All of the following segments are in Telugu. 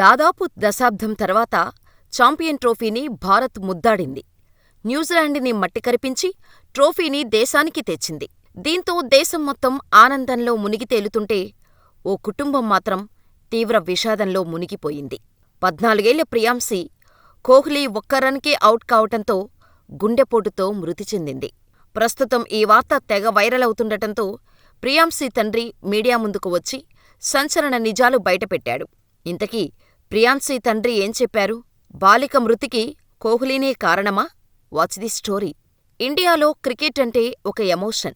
దాదాపు దశాబ్దం తర్వాత చాంపియన్ ట్రోఫీని భారత్ ముద్దాడింది. న్యూజిలాండ్ని మట్టికరిపించి ట్రోఫీని దేశానికి తెచ్చింది. దీంతో దేశం మొత్తం ఆనందంలో మునిగి తేలుతుంటే ఓ కుటుంబం మాత్రం తీవ్ర విషాదంలో మునిగిపోయింది. పద్నాలుగేళ్ళ ప్రియాంశి కోహ్లీ ఒక్క రన్కే అవుట్ కావటంతో గుండెపోటుతో మృతి చెందింది. ప్రస్తుతం ఈ వార్త తెగ వైరల్ అవుతుండటంతో ప్రియాంశి తండ్రి మీడియా ముందుకు వచ్చి సంచలన నిజాలు బయటపెట్టాడు. ఇంతకీ ప్రియాన్సీ తండ్రి ఏం చెప్పారు? బాలిక మృతికి కోహ్లీనే కారణమా? Watch the story. ఇండియాలో క్రికెట్ అంటే ఒక ఎమోషన్.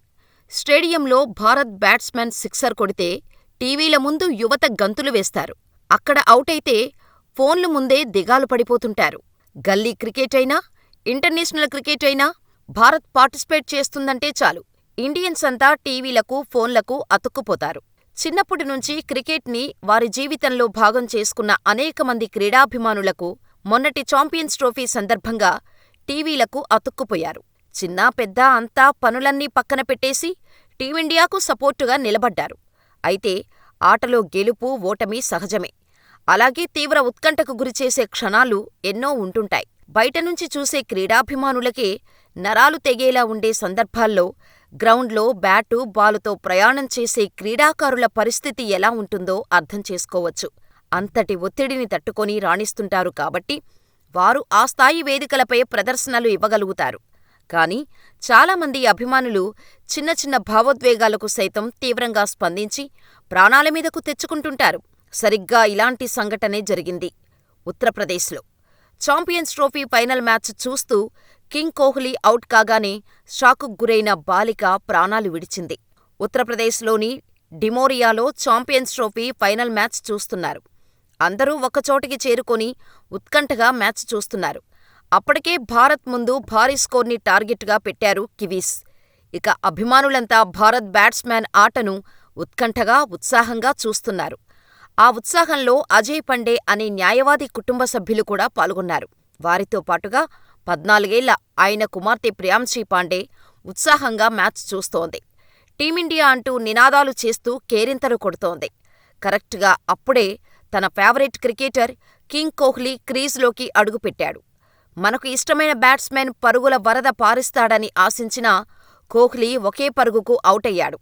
స్టేడియంలో భారత్ బ్యాట్స్మన్ సిక్సర్ కొడితే టీవీల ముందు యువత గంతులు వేస్తారు. అక్కడ అవుటైతే ఫోన్లు ముందే దిగాలు పడిపోతుంటారు. గల్లీ క్రికెట్ అయినా, ఇంటర్నేషనల్ క్రికెట్ అయినా భారత్ పార్టిసిపేట్ చేస్తుందంటే చాలు ఇండియన్స్ అంతా టీవీలకు, ఫోన్లకు అతుక్కుపోతారు. చిన్నప్పటి నుంచి క్రికెట్ని వారి జీవితంలో భాగం చేసుకున్న అనేక మంది క్రీడాభిమానులకు మొన్నటి చాంపియన్స్ ట్రోఫీ సందర్భంగా టీవీలకు అతుక్కుపోయారు. చిన్నా పెద్దా అంతా పనులన్నీ పక్కన పెట్టేసి టీమిండియాకు సపోర్టుగా నిలబడ్డారు. అయితే ఆటలో గెలుపు, ఓటమి సహజమే. అలాగే తీవ్ర ఉత్కంఠకు గురిచేసే క్షణాలు ఎన్నో ఉంటుంటాయి. బయటనుంచి చూసే క్రీడాభిమానులకే నరాలు తెగేలా ఉండే సందర్భాల్లో గ్రౌండ్లో బ్యాటు, బాలుతో ప్రయాణం చేసే క్రీడాకారుల పరిస్థితి ఎలా ఉంటుందో అర్థం చేసుకోవచ్చు. అంతటి ఒత్తిడిని తట్టుకొని రాణిస్తుంటారు కాబట్టి వారు ఆ స్థాయి వేదికలపై ప్రదర్శనలు ఇవ్వగలుగుతారు. కానీ చాలామంది అభిమానులు చిన్న చిన్న భావోద్వేగాలకు సైతం తీవ్రంగా స్పందించి ప్రాణాల మీదకు తెచ్చుకుంటుంటారు. సరిగ్గా ఇలాంటి సంఘటనే జరిగింది ఉత్తరప్రదేశ్లో. చాంపియన్స్ ట్రోఫీ ఫైనల్ మ్యాచ్ చూస్తూ కింగ్ కోహ్లీ అవుట్ కాగానే షాకు గురైన బాలిక ప్రాణాలు విడిచింది. ఉత్తరప్రదేశ్లోని డిమోరియాలో చాంపియన్స్ ట్రోఫీ ఫైనల్ మ్యాచ్ చూస్తున్నారు. అందరూ ఒకచోటికి చేరుకొని ఉత్కంఠగా మ్యాచ్ చూస్తున్నారు. అప్పటికే భారత్ ముందు భారీ స్కోర్ని టార్గెట్గా పెట్టారు కివీస్. ఇక అభిమానులంతా భారత్ బ్యాట్స్మన్ ఆటను ఉత్కంఠగా, ఉత్సాహంగా చూస్తున్నారు. ఆ ఉత్సాహంలో అజయ్ పండే అనే న్యాయవాది కుటుంబ సభ్యులు కూడా పాల్గొన్నారు. వారితో పాటుగా పద్నాలుగేళ్ళ ఆయన కుమార్తె ప్రియాంశీ పాండే ఉత్సాహంగా మ్యాచ్ చూస్తోంది. టీమిండియా అంటూ నినాదాలు చేస్తూ కేరింతలు కొడుతోంది. కరెక్ట్గా అప్పుడే తన ఫేవరెట్ క్రికెటర్ కింగ్ కోహ్లీ క్రీజులోకి అడుగుపెట్టాడు. మనకు ఇష్టమైన బ్యాట్స్మన్ పరుగుల వరద పారిస్తాడని ఆశించినా కోహ్లీ ఒకే పరుగుకు అవుటయ్యాడు.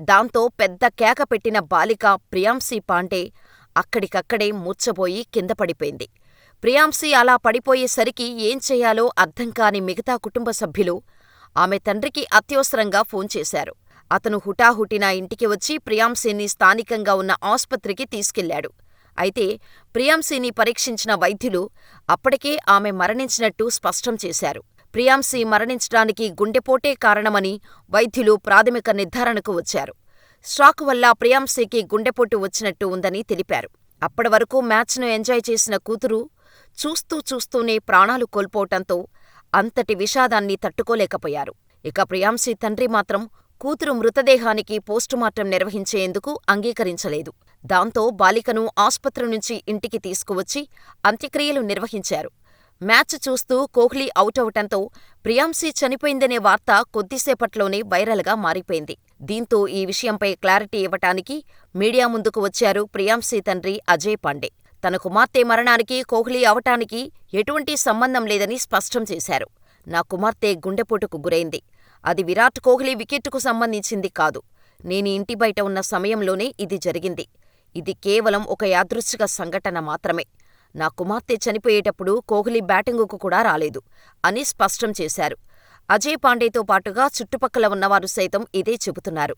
దాంతో పెద్ద కేక పెట్టిన బాలిక ప్రియాంశీ పాండే అక్కడికక్కడే మూర్ఛపోయి కింద పడిపోయింది. ప్రియాంశి అలా పడిపోయేసరికి ఏం చేయాలో అర్థం కాని మిగతా కుటుంబ సభ్యులు ఆమె తండ్రికి అత్యవసరంగా ఫోన్ చేశారు. అతను హుటాహుటిన ఇంటికి వచ్చి ప్రియాంశిని స్థానికంగా ఉన్న ఆస్పత్రికి తీసుకెళ్ళాడు. అయితే ప్రియాంశిని పరీక్షించిన వైద్యులు అప్పటికే ఆమె మరణించినట్టు స్పష్టం చేశారు. ప్రియాంశి మరణించడానికి గుండెపోటే కారణమని వైద్యులు ప్రాథమిక నిర్ధారణకు వచ్చారు. స్ట్రాక్ వల్ల ప్రియాంశికి గుండెపోటు వచ్చినట్టు ఉందని తెలిపారు. అప్పటివరకు మ్యాచ్ను ఎంజాయ్ చేసిన కూతురు చూస్తూ చూస్తూనే ప్రాణాలు కోల్పోవటంతో అంతటి విషాదాన్ని తట్టుకోలేకపోయారు. ఇక ప్రియాంశీ తండ్రి మాత్రం కూతురు మృతదేహానికి పోస్టుమార్టం నిర్వహించేందుకు అంగీకరించలేదు. దాంతో బాలికను ఆస్పత్రి నుంచి ఇంటికి తీసుకువచ్చి అంత్యక్రియలు నిర్వహించారు. మ్యాచ్ చూస్తూ కోహ్లీ అవుటవటంతో ప్రియాంశీ చనిపోయిందనే వార్త కొద్దిసేపట్లోనే వైరల్గా మారిపోయింది. దీంతో ఈ విషయంపై క్లారిటీ ఇవ్వటానికి మీడియా ముందుకు వచ్చారు ప్రియాంశీ తండ్రి అజయ్ పాండే. తన కుమార్తె మరణానికి కోహ్లీ అవటానికి ఎటువంటి సంబంధం లేదని స్పష్టం చేశారు. నా కుమార్తె గుండెపోటుకు గురైంది. అది విరాట్ కోహ్లీ వికెట్టుకు సంబంధించింది కాదు. నేను ఇంటి బయట ఉన్న సమయంలోనే ఇది జరిగింది. ఇది కేవలం ఒక యాదృచ్ఛిక సంఘటన మాత్రమే. నా కుమార్తె చనిపోయేటప్పుడు కోహ్లీ బ్యాటింగుకు కూడా రాలేదు అని స్పష్టం చేశారు. అజయ్ పాండేతో పాటుగా చుట్టుపక్కల ఉన్నవారు సైతం ఇదే చెబుతున్నారు.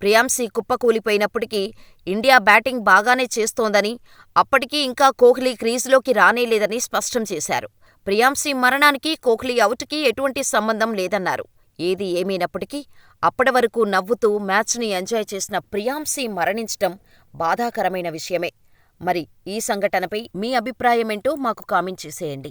ప్రియాంశీ కుప్పకూలిపోయినప్పటికీ ఇండియా బ్యాటింగ్ బాగానే చేస్తోందని, అప్పటికీ ఇంకా కోహ్లీ క్రీజులోకి రానేలేదని స్పష్టం చేశారు. ప్రియాంశీ మరణానికి కోహ్లీ ఔటుకి ఎటువంటి సంబంధం లేదన్నారు. ఏది ఏమైనప్పటికీ అప్పటివరకు నవ్వుతూ మ్యాచ్ని ఎంజాయ్ చేసిన ప్రియాంశీ మరణించటం బాధాకరమైన విషయమే. మరి ఈ సంఘటనపై మీ అభిప్రాయమేంటో మాకు కామెంట్ చేసేయండి.